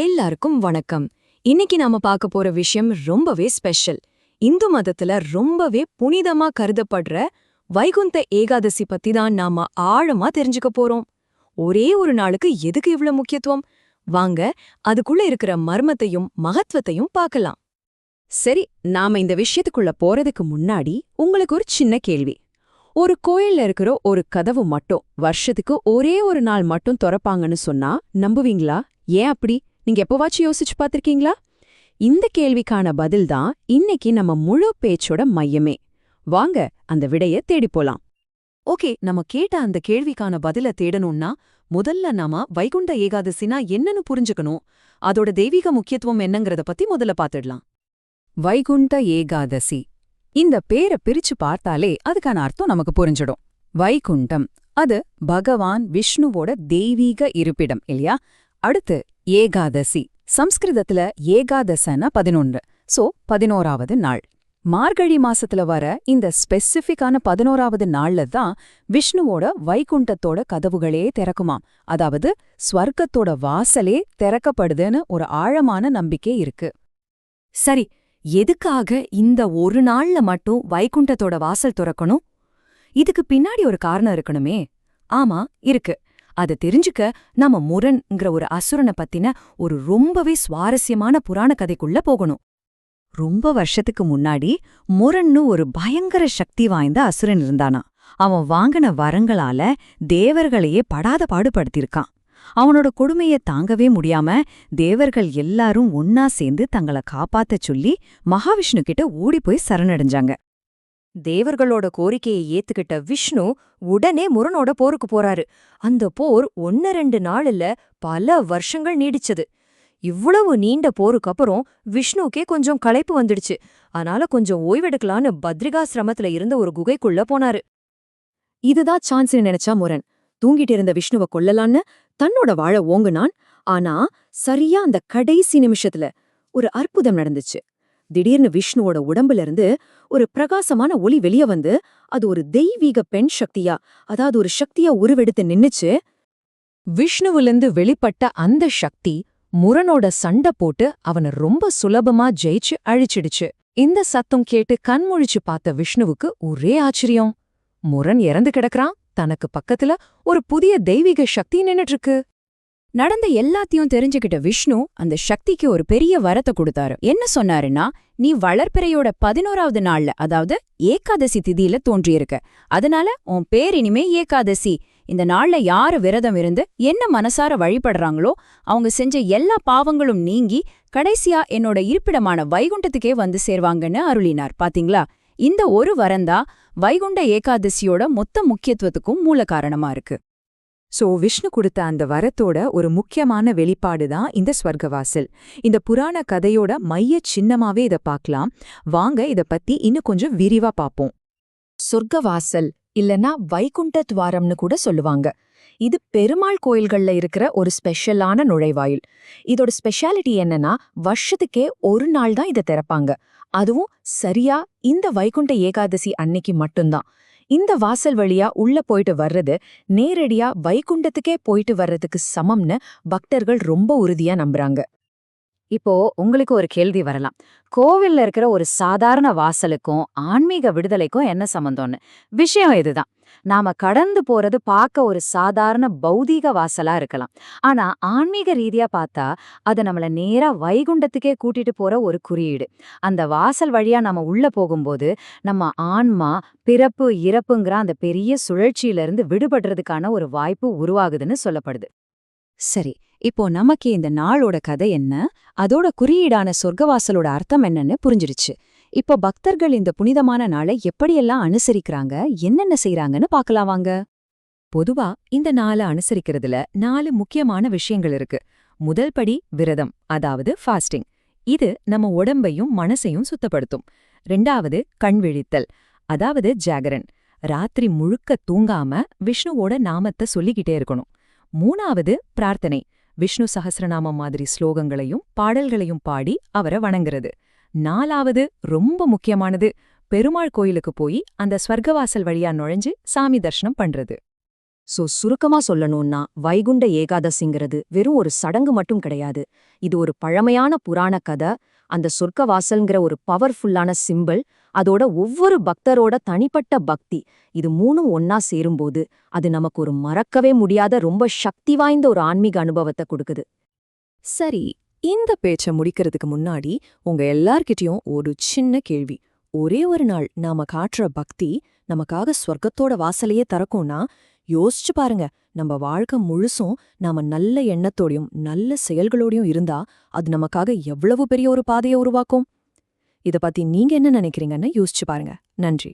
எல்லாருக்கும் வணக்கம். இன்னைக்கு நாம பார்க்க போற விஷயம் ரொம்பவே ஸ்பெஷல் இந்து மதத்துல ரொம்பவே புனிதமா கருதப்படுற வைகுந்த ஏகாதசி பத்தி தான் நாம ஆழமா தெரிஞ்சுக்க போறோம். ஒரே ஒரு நாளுக்கு எதுக்கு இவ்ளோ முக்கியத்துவம்? வாங்க அதுக்குள்ள இருக்கிற மர்மத்தையும் மகத்துவத்தையும் பார்க்கலாம். சரி நாம இந்த விஷயத்துக்குள்ள போறதுக்கு முன்னாடி உங்களுக்கு ஒரு சின்ன கேள்வி. ஒரு கோயில்ல இருக்கிற ஒரு கதவு மட்டும் வருஷத்துக்கு ஒரே ஒரு நாள் மட்டும் திறப்பாங்கன்னு சொன்னா நம்புவீங்களா? ஏன் அப்படி? நீங்க எப்பவாச்சும் யோசிச்சு பார்த்திருக்கீங்களா? இந்த கேள்விக்கான பதில் தான் இன்னைக்கு நம்ம முழு பேச்சோட மையமே. வாங்க அந்த விடைய தேடி போலாம். ஓகே நம்ம கேட்ட அந்த கேள்விக்கான பதில தேடணும்னா முதல்ல நாம வைகுண்ட ஏகாதசினா என்னன்னு புரிஞ்சுக்கணும். அதோட தெய்வீக முக்கியத்துவம் என்னங்கறத பத்தி முதல்ல பாத்துடலாம் வைகுண்ட ஏகாதசி. இந்த பேரை பிரிச்சு பார்த்தாலே அதுக்கான அர்த்தம் நமக்கு புரிஞ்சிடும். வைகுண்டம் அது பகவான் விஷ்ணுவோட தெய்வீக இருப்பிடம் இல்லையா? அடுத்து ஏகாதசி. சம்ஸ்கிருதத்துல ஏகாதசன பதினொன்று. சோ பதினோராவது நாள். மார்கழி மாசத்துல வர இந்த ஸ்பெசிஃபிக்கான பதினோராவது நாள்ல தான் விஷ்ணுவோட வைகுண்டத்தோட கதவுகளே திறக்குமாம். அதாவது ஸ்வர்க்கத்தோட வாசலே திறக்கப்படுதுன்னு ஒரு ஆழமான நம்பிக்கை இருக்கு. சரி எதுக்காக இந்த ஒரு நாள்ல மட்டும் வைகுண்டத்தோட வாசல் துறக்கணும்? இதுக்கு பின்னாடி ஒரு காரணம் இருக்கணுமே. ஆமா இருக்கு. அத தெரிஞ்சுக்க நாம முரண்ங்கிற ஒரு அசுரனை பத்தின ஒரு ரொம்பவே சுவாரஸ்யமான புராண கதைக்குள்ள போகணும். ரொம்ப வருஷத்துக்கு முன்னாடி முரண்னு ஒரு பயங்கர சக்தி வாய்ந்த அசுரன் இருந்தானா அவன் வாங்கின வரங்களால தேவர்களையே படாத பாடுபடுத்தியிருக்கான். அவனோட கொடுமைய தாங்கவே முடியாம தேவர்கள் எல்லாரும் ஒன்னா சேர்ந்து தங்கள காப்பாத்தச் சொல்லி மகாவிஷ்ணு கிட்ட ஓடிப்போய் சரணடைஞ்சாங்க. தேவர்களோட கோரிக்கையை ஏத்துக்கிட்ட விஷ்ணு உடனே முரனோட போருக்கு போறாரு. அந்த போர் ஒன்னு ரெண்டு நாள்ல பல வருஷங்கள் நீடிச்சது. இவ்வளவு நீண்ட போருக்கு அப்புறம் விஷ்ணுக்கே கொஞ்சம் களைப்பு வந்துடுச்சு. அதனால கொஞ்சம் ஓய்வெடுக்கலான்னு பத்ரிகாசிரமத்துல இருந்த ஒரு குகைக்குள்ள போனாரு. இதுதான் சான்ஸ்னு நினைச்சா முரன் தூங்கிட்டு இருந்த விஷ்ணுவ கொல்லலான்னு தன்னோட வாழ ஓங்குனான். ஆனா சரியா அந்த கடைசி நிமிஷத்துல ஒரு அற்புதம் நடந்துச்சு. திடீர்னு விஷ்ணுவோட உடம்புல இருந்து ஒரு பிரகாசமான ஒளி வெளிய வந்து அது ஒரு தெய்வீக பெண் சக்தியா அதாவது ஒரு சக்தியா உருவெடுத்து நின்னுச்சு. விஷ்ணுவிலிருந்து வெளிப்பட்ட அந்த சக்தி முரனோட சண்டை போட்டு அவனை ரொம்ப சுலபமா ஜெயிச்சு அழிச்சிடுச்சு. இந்த சத்தம் கேட்டு கண்முழிச்சு பார்த்த விஷ்ணுவுக்கு ஒரே ஆச்சரியம். முரண் இறந்து கிடக்குறான் தனக்கு பக்கத்துல ஒரு புதிய தெய்வீக சக்தி நின்னுட்டு இருக்கு. நடந்த எல்லாத்தையும் தெரிஞ்சுக்கிட்ட விஷ்ணு அந்த சக்திக்கு ஒரு பெரிய வரத்தை கொடுத்தாரு. என்ன சொன்னாருன்னா நீ வளர்ப்பிறையோட பதினோராவது நாள்ல அதாவது ஏகாதசி திதியில தோன்றியிருக்க. அதனால உன் பேர் இனிமே ஏகாதசி. இந்த நாள்ல யாரு விரதம் இருந்து என்ன மனசார வழிபடுறாங்களோ அவங்க செஞ்ச எல்லா பாவங்களும் நீங்கி கடைசியா என்னோட இருப்பிடமான வைகுண்டத்துக்கே வந்து சேர்வாங்கன்னு அருளினார். பாத்தீங்களா? இந்த ஒரு வரந்தா வைகுண்ட ஏகாதசியோட மொத்த முக்கியத்துவத்துக்கும் மூல காரணமா இருக்கு. சோ விஷ்ணு கொடுத்த அந்த வரத்தோட ஒரு முக்கியமான வெளிப்பாடு தான் இந்த ஸ்வர்கவாசல். இந்த புராண கதையோட மைய சின்னமாவே இத பார்க்கலாம் வாங்க இத பத்தி இன்னும் கொஞ்சம் விரிவா பாப்போம். சொர்க்கவாசல் இல்லனா வைகுண்ட துவாரம்னு கூட சொல்லுவாங்க. இது பெருமாள் கோயில்கள்ல இருக்கிற ஒரு ஸ்பெஷலான நுழைவாயில். இதோட ஸ்பெஷாலிட்டி என்னன்னா வருஷத்துக்கே ஒரு நாள் தான் இதை திறப்பாங்க. அதுவும் சரியா இந்த வைகுண்ட ஏகாதசி அன்னைக்கு மட்டும்தான். இந்த வாசல் வழியா உள்ள போயிட்டு வர்றது நேரடியா வைகுண்டத்துக்கே போயிட்டு வர்றதுக்கு சமம்னு பக்தர்கள் ரொம்ப உறுதியா நம்புறாங்க. இப்போ உங்களுக்கு ஒரு கேள்வி வரலாம். கோவில்ல இருக்கிற ஒரு சாதாரண வாசலுக்கும் ஆன்மீக விடுதலைக்கும் என்ன சம்பந்தம்னு? விஷயம் இதுதான். நாம கடந்து போறது பார்க்க ஒரு சாதாரண பௌதீக வாசலா இருக்கலாம். ஆனா ஆன்மீக ரீதியா பார்த்தா அது நம்மள நேரா வைகுண்டத்துக்கே கூட்டிட்டு போற ஒரு குறியீடு. அந்த வாசல் வழியா நம்ம உள்ள போகும்போது நம்ம ஆன்மா பிறப்பு இறப்புங்கிற அந்த பெரிய சுழற்சியிலிருந்து விடுபடுறதுக்கான ஒரு வாய்ப்பு உருவாகுதுன்னு சொல்லப்படுது. சரி இப்போ நமக்கு இந்த நாளோட கதை என்ன? அதோட குறியீடான சொர்க்கவாசலோட அர்த்தம் என்னன்னு புரிஞ்சிருச்சு. இப்போ பக்தர்கள் இந்த புனிதமான நாளை எப்படியெல்லாம் அனுசரிக்கிறாங்க என்னென்ன செய்யறாங்கன்னு பார்க்கலாம் வாங்க. பொதுவா இந்த நாளை அனுசரிக்கிறதுல நாலு முக்கியமான விஷயங்கள் இருக்கு. முதல் படி விரதம் அதாவது ஃபாஸ்டிங் இது நம்ம உடம்பையும் மனசையும் சுத்தப்படுத்தும். ரெண்டாவது கண் விழித்தல் அதாவது ஜாகரன். ராத்திரி முழுக்க தூங்காம விஷ்ணுவோட நாமத்தை சொல்லிக்கிட்டே இருக்கணும். மூணாவது பிரார்த்தனை விஷ்ணு சஹஸ்ரநாமம் மாதிரி ஸ்லோகங்களையும் பாடல்களையும் பாடி அவரை வணங்குறது. நாலாவது ரொம்ப முக்கியமானது பெருமாள் கோயிலுக்கு போய் அந்த ஸ்வர்கவாசல் வழியா நுழைஞ்சு சாமி தர்ஷனம் பண்றது. சோ சுருக்கமா சொல்லணும்னா வைகுண்ட ஏகாதசிங்கிறது வெறும் ஒரு சடங்கு மட்டும் கிடையாது. இது ஒரு பழமையான புராண கதை. அந்த சொர்க்க வாசல்ங்கிற ஒரு பவர்ஃபுல்லான சிம்பிள் அதோட ஒவ்வொரு பக்தரோட தனிப்பட்ட பக்தி இது மூணும் ஒன்னா சேரும்போது அது நமக்கு ஒரு மறக்கவே முடியாத ரொம்ப சக்தி வாய்ந்த ஒரு ஆன்மீக அனுபவத்தை கொடுக்குது. சரி இந்த பேச்ச முடிக்கிறதுக்கு முன்னாடி உங்க எல்லார்கிட்டயும் ஒரு சின்ன கேள்வி. ஒரே ஒரு நாள் நாம காட்டுற பக்தி நமக்காக ஸ்வர்க்கத்தோட வாசலையே திறக்கும்னா யோசிச்சு பாருங்க நம்ம வாழ்க்கை முழுசும் நாம நல்ல எண்ணத்தோடையும் நல்ல செயல்களோடையும் இருந்தா அது நமக்காக எவ்வளவு பெரிய ஒரு பாதையை உருவாக்கும்? இத பத்தி நீங்க என்ன நினைக்கிறீங்கன்னு யோசிச்சு பாருங்க. நன்றி.